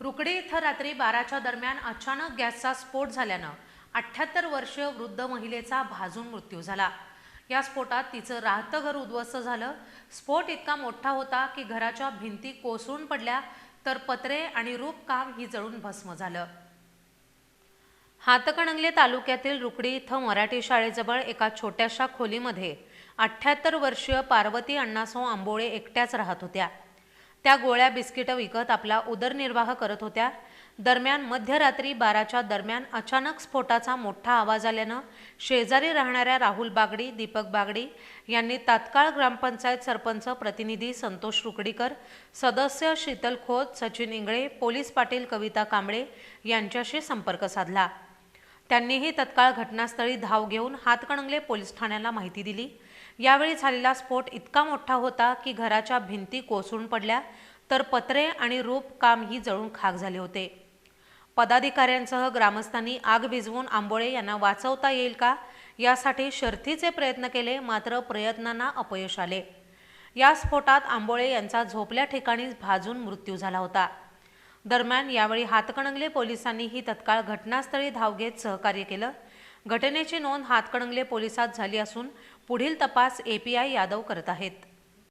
रुकडे इथं रात्री बाराच्या दरम्यान अचानक गॅसचा स्फोट झाल्यानं अठ्ठ्याहत्तर वर्षीय वृद्ध महिलेचा भाजून मृत्यू झाला. या स्फोटात तिचं राहतं घर उद्ध्वस्त झालं. स्फोट इतका मोठा होता की घराच्या भिंती कोसळून पडल्या तर पत्रे आणि रूपकाम ही जळून भस्म झालं. हातकणंगले तालुक्यातील रुकडी इथं मराठी शाळेजवळ एका छोट्याशा खोलीमध्ये अठ्ठ्याहत्तर वर्षीय पार्वती अण्णासो आंबोळे एकट्याच राहत होत्या. त्या गोळ्या बिस्किटं विकत आपला उदरनिर्वाह करत होत्या. दरम्यान मध्यरात्री बाराच्या दरम्यान अचानक स्फोटाचा मोठा आवाज आल्यानं शेजारी राहणाऱ्या राहुल बागडी दीपक बागडी यांनी तात्काळ ग्रामपंचायत सरपंच प्रतिनिधी संतोष रुकडीकर सदस्य शीतल खोत सचिन इंगळे पोलीस पाटील कविता कांबळे यांच्याशी संपर्क साधला. त्यांनीही तत्काळ घटनास्थळी धाव घेऊन हातकणंगले पोलीस ठाण्याला माहिती दिली. यावेळी झालेला स्फोट इतका मोठा होता की घराच्या भिंती कोसळून पडल्या तर पत्रे आणि रूप काम ही जळून खाक झाले होते. पदाधिकाऱ्यांसह ग्रामस्थांनी आग भिजवून आंबोळे यांना वाचवता येईल का यासाठी शर्थीचे प्रयत्न केले मात्र प्रयत्नांना अपयश आले. या स्फोटात आंबोळे यांचा झोपल्या ठिकाणीच भाजून मृत्यू झाला होता. दरम्यान यावेळी हातकणंगले पोलिसांनीही तत्काळ घटनास्थळी धाव घेत सहकार्य केलं. घटनेची नोंद हातकणंगले पोलिसात झाली असून पुढील तपास एपीआय यादव करत आहेत.